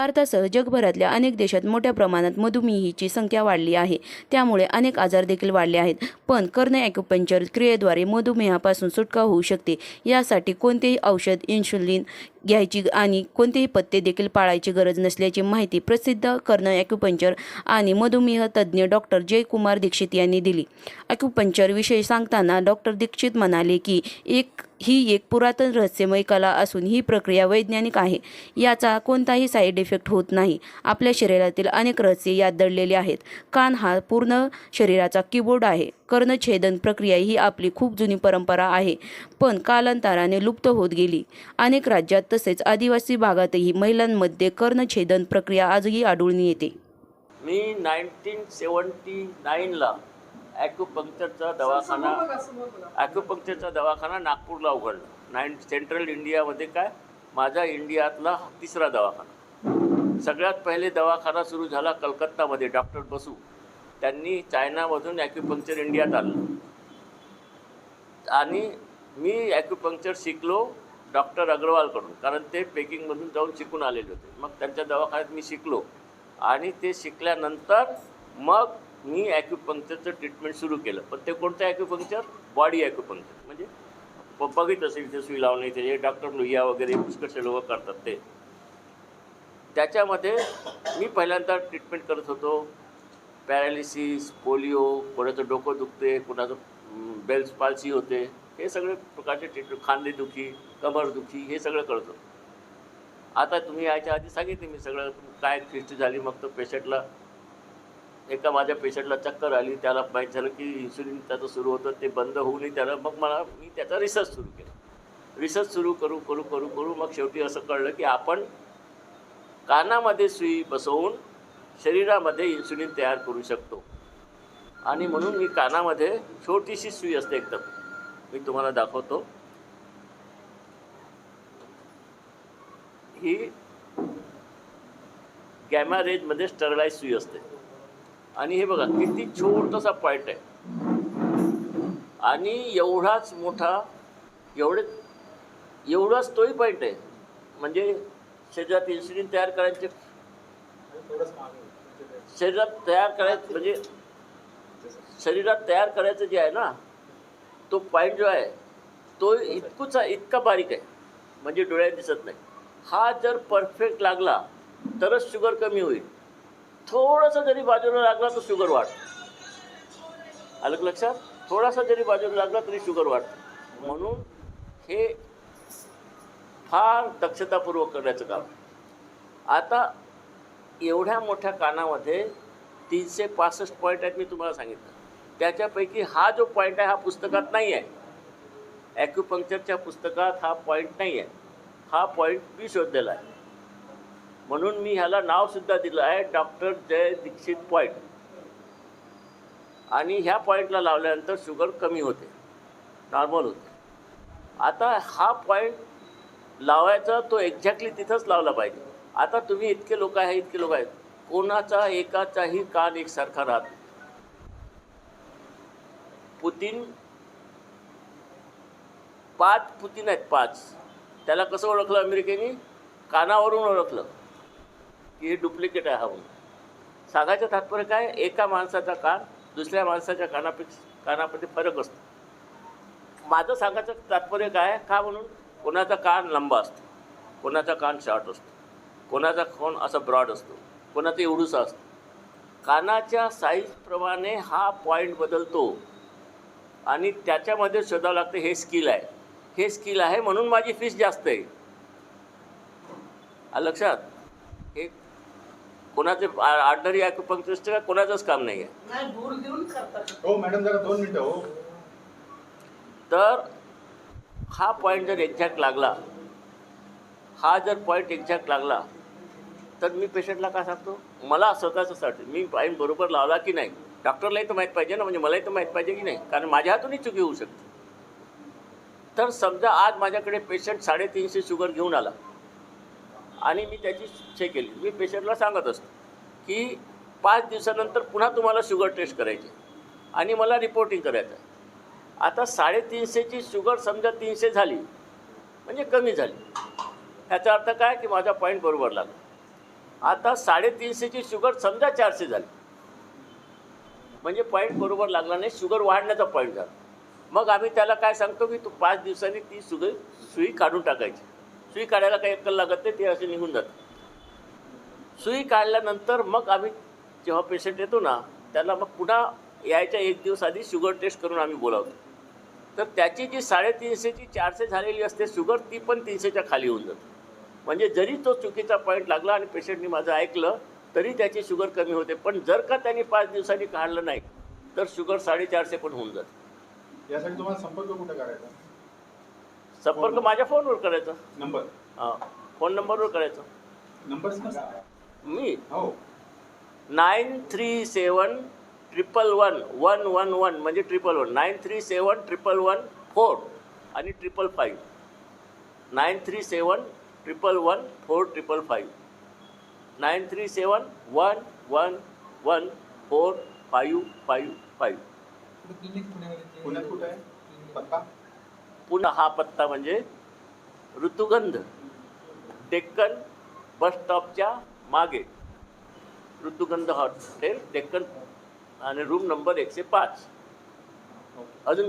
भारतासह जगभरातल्या अनेक देशात मोठ्या प्रमाणात मधुमेहीची संख्या वाढली आहे. त्यामुळे अनेक आजार देखील वाढले आहेत. पण कर्ण ॲक्युपंक्चर क्रियेद्वारे मधुमेहापासून सुटका होऊ शकते. यासाठी कोणतेही औषध इन्शुलिन घ्यायची आणि कोणतेही पत्ते देखील पाळायची गरज नसल्याची माहिती प्रसिद्ध कर्ण ॲक्युपंक्चर आणि मधुमेह तज्ज्ञ डॉक्टर जयकुमार दीक्षित यांनी दिली. ॲक्युपंक्चरविषयी सांगताना डॉक्टर दीक्षित म्हणाले की एक ही एक पुरातन रहस्यमय कला असून ही प्रक्रिया वैज्ञानिक आहे. याचा कोणताही साईड इफेक्ट होत नाही. आपल्या शरीरातील अनेक रहस्य यात दडलेले आहेत. कान हा पूर्ण शरीराचा कीबोर्ड आहे. कर्णछेदन प्रक्रिया ही आपली खूप जुनी परंपरा आहे. पण कालांतराने लुप्त होत गेली. अनेक राज्यात तसेच आदिवासी भागातही महिलांमध्ये कर्णछेदन प्रक्रिया आजही आढळून येते. मी नाईन्टीन सेवन्टी नाईनला ॲक्युपंक्चरचा दवाखाना ॲक्युपंक्चरचा दवाखाना नागपूरला उघडला. नाईन सेंट्रल इंडियामध्ये काय? माझा इंडियातला तिसरा दवाखाना. सगळ्यात पहिले दवाखाना सुरू झाला कलकत्तामध्ये डॉक्टर बसू. त्यांनी चायनामधून ॲक्युपंक्चर इंडियात आणलं. आणि मी ॲक्युपंक्चर शिकलो डॉक्टर अग्रवालकडून कारण ते पेकिंगमधून जाऊन शिकून आलेले होते. मग त्यांच्या दवाखान्यात मी शिकलो. आणि ते शिकल्यानंतर मग मी ॲक्युपंक्चरचं ट्रीटमेंट सुरू केलं. पण ते कोणतं ॲक्युपंक्चर बॉडी ॲक्युपंक्चर म्हणजे पप्पा बघितलं असेल ते सुई लावणे त्याचे डॉक्टर लोहिया वगैरे पुष्कळचे लोक करतात ते. त्याच्यामध्ये मी पहिल्यांदा ट्रीटमेंट करत होतो. पॅरालिसिस पोलिओ कोणाचं डोकं दुखते कोणाचं बेल्स पाल्सी होते. हे सगळे प्रकारचे ट्रीटमेंट खांदेदुखी कमरदुखी हे सगळं करत होतो. आता तुम्ही याच्या आधी सांगितले मी सगळं काय फिस्ट झाली मग तो पेशंटला एका माझ्या पेशंटला चक्कर आली त्याला माहीत झालं की इन्सुलिन त्याचं सुरू होतं ते बंद होऊ नये त्याला मग मला मी त्याचा रिसर्च सुरू केला. रिसर्च सुरू करू करू करू करू मग शेवटी असं कळलं की आपण कानामध्ये सुई बसवून शरीरामध्ये इन्सुलिन तयार करू शकतो. आणि म्हणून मी कानामध्ये छोटीशी सुई असते एकदम. मी तुम्हाला दाखवतो. ही गॅमा रेंजमध्ये स्टरलाइज सुई असते. आणि हे बघा किती छोटासा पॉईंट आहे. आणि एवढाच मोठा एवढे एवढाच तोही पॉईंट आहे. म्हणजे शरीरात इन्सुलिन तयार करायचे शरीरात तयार करायचं म्हणजे शरीरात तयार करायचं जे आहे ना तो पॉईंट जो आहे तो इतकुचा इतका बारीक आहे. म्हणजे डोळ्यात दिसत नाही. हा जर परफेक्ट लागला तरच शुगर कमी होईल. थोडंसं जरी बाजूला लागला तर शुगर वाढ. आलं लक्षात? थोडासा जरी बाजूला लागला तरी शुगर वाढतं म्हणून हे फार दक्षतापूर्वक करण्याचं काम. आता एवढ्या मोठ्या कानामध्ये तीनशे पासष्ट पॉईंट आहेत मी तुम्हाला सांगितलं. त्याच्यापैकी हा जो पॉईंट आहे हा पुस्तकात नाही आहे. ॲक्युपंक्चरच्या पुस्तकात हा पॉईंट नाही आहे. हा पॉईंट मी शोधलेला आहे. म्हणून मी ह्याला नावसुद्धा दिलं आहे डॉक्टर जय दीक्षित पॉईंट आणि ह्या पॉईंटला लावल्यानंतर शुगर कमी होते नॉर्मल होते. आता हा पॉईंट लावायचा तो एक्झॅक्टली तिथंच लावला पाहिजे. आता तुम्ही इतके लोक आहे इतके लोक आहेत. कोणाचा एकाचाही कान एकसारखा राहत पुतीन पाच पुतीन आहेत पाच. त्याला कसं ओळखलं अमेरिकेने? कानावरून ओळखलं. की हे डुप्लिकेट आहे हा म्हणून सांगायचं तात्पर्य काय? एका माणसाचा कान दुसऱ्या माणसाच्या कानापेक्षा कानामध्ये फरक असतो. माझं सांगायचं तात्पर्य काय? का म्हणून? कोणाचा कान लंबा असतो कोणाचा कान शॉर्ट असतो कोणाचा कोण असा ब्रॉड असतो कोणाचा एवढूसा असतो. कानाच्या साईजप्रमाणे हा पॉईंट बदलतो आणि त्याच्यामध्ये शोधावं लागतं हे स्किल आहे. हे स्किल आहे म्हणून माझी फीस जास्त आहे. लक्षात? हे कोणाचे ऑर्डरी ॲक्युपंक्चरिस्ट का? कोणाचंच काम नाही आहे हो मॅडम जरा दोन मिनिटं हो. तर हा पॉईंट जर एक्झॅक्ट लागला हा जर पॉईंट एक्झॅक्ट लागला तर मी पेशंटला काय सांगतो? मला स्वतःच्यासाठी मी पॉईंट बरोबर लावला की नाही? डॉक्टरलाही तर माहीत पाहिजे ना म्हणजे मलाही तर माहीत पाहिजे की नाही? कारण माझ्या हातूनही चुकी होऊ शकते. तर समजा आज माझ्याकडे पेशंट साडेतीनशे शुगर घेऊन आला. आणि मी त्याची चेक केली. मी पेशंटला सांगत असतो की पाच दिवसानंतर पुन्हा तुम्हाला शुगर टेस्ट करायची आणि मला रिपोर्टिंग करायचं आहे. आता साडेतीनशेची शुगर समजा तीनशे झाली म्हणजे कमी झाली. ह्याचा अर्थ काय की माझा पॉईंट बरोबर लागला. आता साडेतीनशेची शुगर समजा चारशे झाली. म्हणजे पॉईंट बरोबर लागला नाही शुगर वाढण्याचा पॉईंट झाला. मग आम्ही त्याला काय सांगतो की तू पाच दिवसांनी ती सुगई सुई काढून टाकायची. सुई काढायला काही अक्कल लागत नाही ते असे निघून जातं सुई काढल्यानंतर मग आम्ही जेव्हा पेशंट येतो ना त्याला मग पुन्हा यायच्या एक दिवस आधी शुगर टेस्ट करून आम्ही बोलावतो. तर त्याची जी साडेतीनशेची चारशे झालेली असते शुगर ती पण तीनशेच्या खाली होऊन जाते. म्हणजे जरी तो चुकीचा पॉईंट लागला आणि पेशंटनी माझं ऐकलं तरी त्याची शुगर कमी होते. पण जर का त्यांनी पाच दिवसांनी काढलं नाही तर शुगर साडेचारशे पण होऊन जाते. यासाठी तुम्हाला संपर्क कुठे करायचा? संपर्क माझ्या फोनवर करायचा. नंबर. हां फोन नंबरवर करायचा. नंबर सांगा मी? हो. Nine three seven triple one one one one म्हणजे triple one. Nine three seven triple one four आणि triple five. Nine three seven triple one four triple five. Nine three seven one one one four five five five. पुण्यात कुठे आहे? पत्ता पुन्हा हा पत्ता म्हणजे ऋतुगंध. डेक्कन बस स्टॉपच्या मागे. ऋतुगंध हॉटेल डेक्कन आणि रूम नंबर एकशे पाच. अजून काय?